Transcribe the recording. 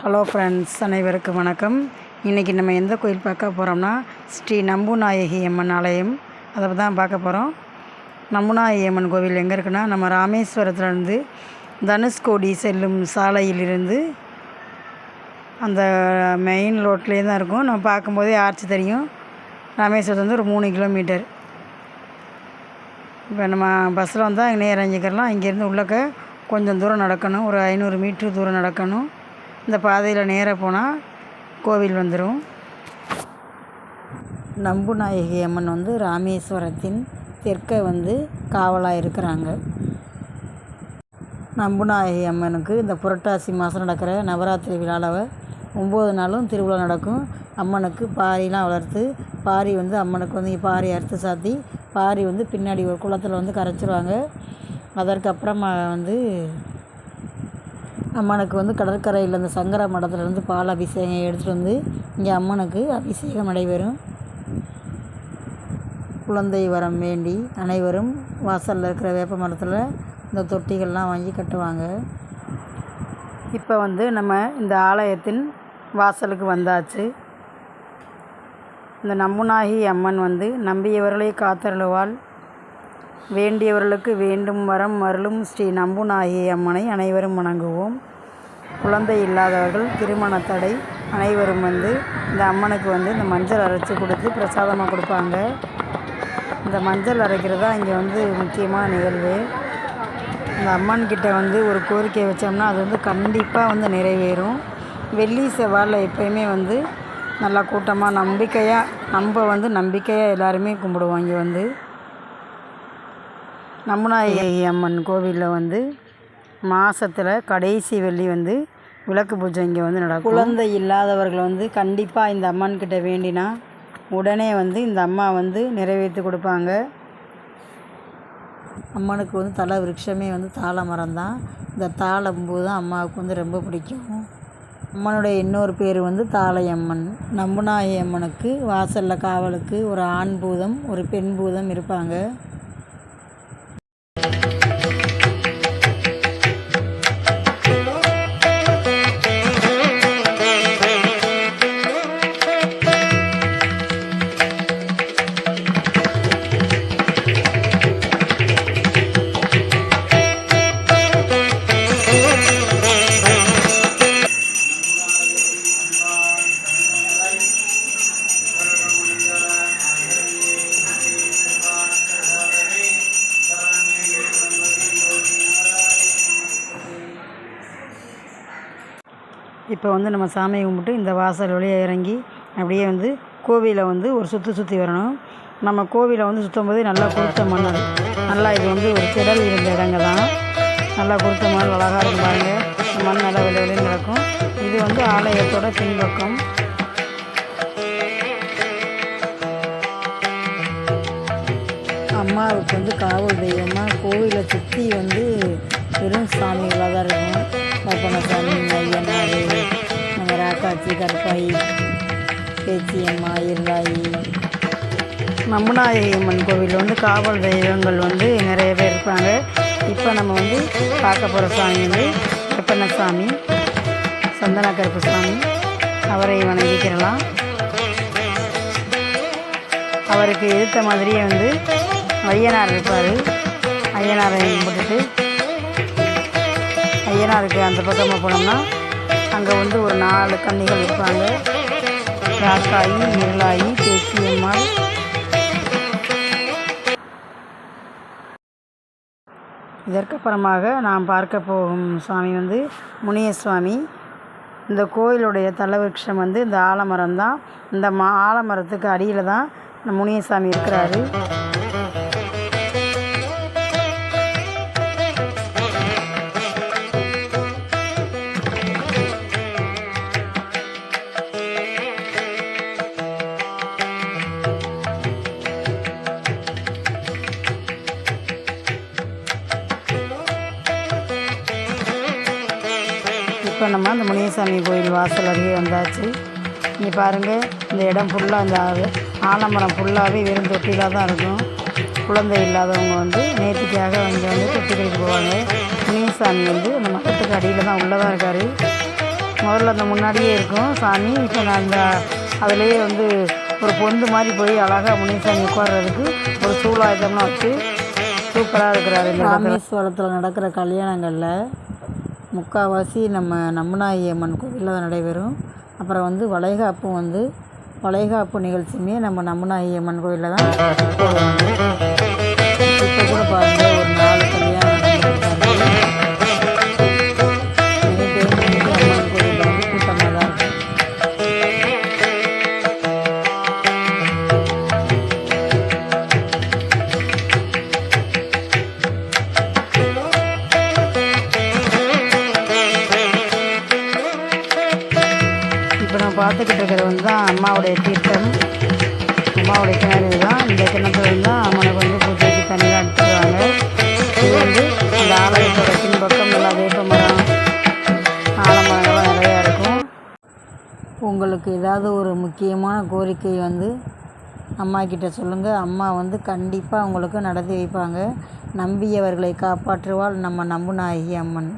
Hello friends அனைவருக்கும் வணக்கம். இன்றைக்கி நம்ம எந்த கோயில் பார்க்க போகிறோம்னா ஸ்ரீ நம்புநாயகி அம்மன் ஆலயம். அதை தான் பார்க்க போகிறோம் நம்புநாயகி அம்மன் கோவில் எங்கே இருக்குன்னா நம்ம ராமேஸ்வரத்துலேருந்து தனுஷ்கோடி செல்லும் சாலையிலிருந்து அந்த மெயின் ரோட்லேயே தான் இருக்கும். நம்ம பார்க்கும்போதே ஆர்ச்சி தெரியும். ராமேஸ்வரத்துலேருந்து ஒரு மூணு கிலோமீட்டர். இப்போ நம்ம பஸ்ஸில் வந்தால் இங்கே இறங்கிக்கிறலாம். இங்கேருந்து உள்ளக்க கொஞ்சம் தூரம் நடக்கணும். ஒரு ஐநூறு மீட்ரு தூரம் நடக்கணும். இந்த பாதையில் நேராக போனால் கோவில் வந்துடும் நம்புநாயகி அம்மன் வந்து ராமேஸ்வரத்தின் தெற்கே வந்து காவலாக இருக்கிறாங்க. நம்புநாயகி அம்மனுக்கு இந்த புரட்டாசி மாதம் நடக்கிற நவராத்திரி விழாவில் ஒம்பது நாளும் திருவிழா நடக்கும். அம்மனுக்கு பாரிலாம் வளர்த்து பாரி வந்து அம்மனுக்கு வந்து பாரி அறுத்து சாத்தி பாரி வந்து பின்னாடி ஒரு குளத்தில் வந்து கரைச்சிருவாங்க. அதற்கப்புறமா வந்து அம்மனுக்கு வந்து கடற்கரையில் இந்த சங்கர மடத்துலேருந்து பால் அபிஷேகம் எடுத்துகிட்டு வந்து இங்கே அம்மனுக்கு அபிஷேகம் நடைபெறும். குழந்தை வரம் வேண்டி அனைவரும் வாசலில் இருக்கிற வேப்ப மரத்தில் இந்த தொட்டிகள்லாம் வாங்கி கட்டுவாங்க. இப்போ வந்து நம்ம இந்த ஆலயத்தின் வாசலுக்கு வந்தாச்சு. இந்த நம்புநாயகி அம்மன் வந்து நம்பியவர்களை காத்தருளுவாள். வேண்டியவர்களுக்கு வேண்டும் வரம் அருளும் ஸ்ரீ நம்புநாயகி அம்மனை அனைவரும் வணங்குவோம். குழந்தை இல்லாதவர்கள் திருமண தடை அனைவரும் வந்து இந்த அம்மனுக்கு வந்து இந்த மஞ்சள் அரைச்சி கொடுத்து பிரசாதமாக கொடுப்பாங்க. இந்த மஞ்சள் அரைக்கிறது தான் இங்கே வந்து முக்கியமான நிகழ்வு. இந்த அம்மன்கிட்ட வந்து ஒரு கோரிக்கை வச்சோம்னா அது வந்து கண்டிப்பாக வந்து நிறைவேறும். வெள்ளி செவ்வாயில் எப்பயுமே வந்து நல்லா கூட்டமாக நம்பிக்கையாக நம்ம வந்து நம்பிக்கையாக எல்லாருமே கும்பிடுவோம் இங்கே வந்து. நம்புநாயகி அம்மன் கோவிலில் வந்து மாதத்தில் கடைசி வெள்ளி வந்து விளக்கு பூஜை இங்கே வந்து நடக்கும். குழந்தை இல்லாதவர்கள் வந்து கண்டிப்பாக இந்த அம்மன் கிட்ட வேண்டினா உடனே வந்து இந்த அம்மா வந்து நிறைவேற்றி கொடுப்பாங்க. அம்மனுக்கு வந்து தலை விருட்சமே வந்து தாழ மரம் தான். இந்த தாழம்பூ தான் அம்மாவுக்கு வந்து ரொம்ப பிடிக்கும். அம்மனுடைய இன்னொரு பேர் வந்து தாளையம்மன். நம்புநாயகி அம்மனுக்கு வாசலில் காவலுக்கு ஒரு ஆண் பூதம் ஒரு பெண் பூதம் இருப்பாங்க. இப்போ வந்து நம்ம சாமி கும்பிட்டு இந்த வாசல் வழியாக இறங்கி அப்படியே வந்து கோவிலை வந்து ஒரு சுற்றி சுற்றி வரணும். நம்ம கோவிலை வந்து சுற்றும் போதே நல்லா கொடுத்த மணல். நல்லா இது வந்து ஒரு திடல் இருந்த இடங்க தான் நல்லா கொடுத்த மணல் அழகாக இருக்கும் பாருங்க மண் நல்லா வெளியே வெளியே நடக்கும். இது வந்து ஆலயத்தோட பின்பக்கம். அம்மாவுக்கு வந்து காவல் தெய்வமாக கோவிலை சுற்றி வந்து பெரும் சாமிகளாக தான் இருக்கும். பப்பனசாமி ஐயனாரு நம்ம ராக்காச்சி கற்பாய் பேச்சியம்மா இருளாயி நம்புநாயகி அம்மன் கோவில் வந்து காவல் தெய்வங்கள் வந்து நிறைய பேர் இருப்பாங்க இப்போ நம்ம வந்து பார்க்க போகிற சாமி வந்து கற்பனசாமி சந்தன கருப்பு சாமி அவரை வணங்கிக்கிறலாம். அவருக்கு எதிர்த்த மாதிரியே வந்து ஐயனார் இருப்பார் ஐயனாரை கும்பிட்டுட்டு இருக்குது அந்த பக்கமாக போனோம்னா அங்கே வந்து ஒரு நாலு கன்னிகள் இருப்பாங்க. ராக்காயி முருளாயி பேச்சியம்மாள் இதற்கப்புறமாக நாம் பார்க்க போகும் சுவாமி வந்து முனிய சுவாமி இந்த கோயிலுடைய தலவிருட்சம் வந்து இந்த ஆலமரம் தான் இந்த மா ஆலமரத்துக்கு அடியில் தான் முனியசாமி இருக்கிறாரு. இப்போ நம்ம அந்த முனியசாமி கோயில் வாசல் அருகே வந்தாச்சு. இங்கே பாருங்கள் இந்த இடம் ஃபுல்லாக இந்த ஆலமரம் ஃபுல்லாகவே வெறும் தொட்டிலாக தான் இருக்கும். குழந்தை இல்லாதவங்க வந்து நேர்த்திக்காக இங்கே வந்து தொட்டிகளுக்கு போவாங்க. முனியசாமி வந்து அந்த மரத்துக்கு அடியில் தான் உள்ளதாக இருக்கார். முதல்ல அந்த முன்னாடியே இருக்கும். சாமி இப்போ நான் அந்த அதுலேயே வந்து ஒரு பொந்து மாதிரி போய் அழகாக முனியசாமி உட்கார்றதுக்கு ஒரு சூழாயுதம்லாம் வச்சு சூப்பராக இருக்கிறாரு இந்த ராமேஸ்வரத்தில் நடக்கிற கல்யாணங்களில் முக்கால்வாசி நம்ம நம்மனாயி அம்மன் கோவிலில் தான் நடைபெறும். அப்புறம் வந்து வளைகாப்பும் வந்து வளைகாப்பு நிகழ்ச்சியுமே நம்ம நம்மனாயி அம்மன் கோவிலில் தான். இப்போ கூட பாருங்கள் பார்த்துக்கிட்டு இருக்கிறது வந்து தான் அம்மாவுடைய தீர்த்தம். அம்மாவுடைய கிணறு தான். இந்த கிணத்துல வந்து தான் அம்மனுக்கு வந்து பூஜைக்கு தனியாக எடுத்துருவாங்க இது வந்து அந்த ஆலயத்தோட பின்பக்கம் நல்லா வேப்பமரம் ஆலமரங்கள்லாம் நிறையா இருக்கும். உங்களுக்கு ஏதாவது ஒரு முக்கியமான கோரிக்கை வந்து அம்மா கிட்ட சொல்லுங்கள் அம்மா வந்து கண்டிப்பாக உங்களுக்கு நடத்தி வைப்பாங்க. நம்பியவர்களை காப்பாற்றுவாள் நம்ம நம்புநாயகி அம்மன்.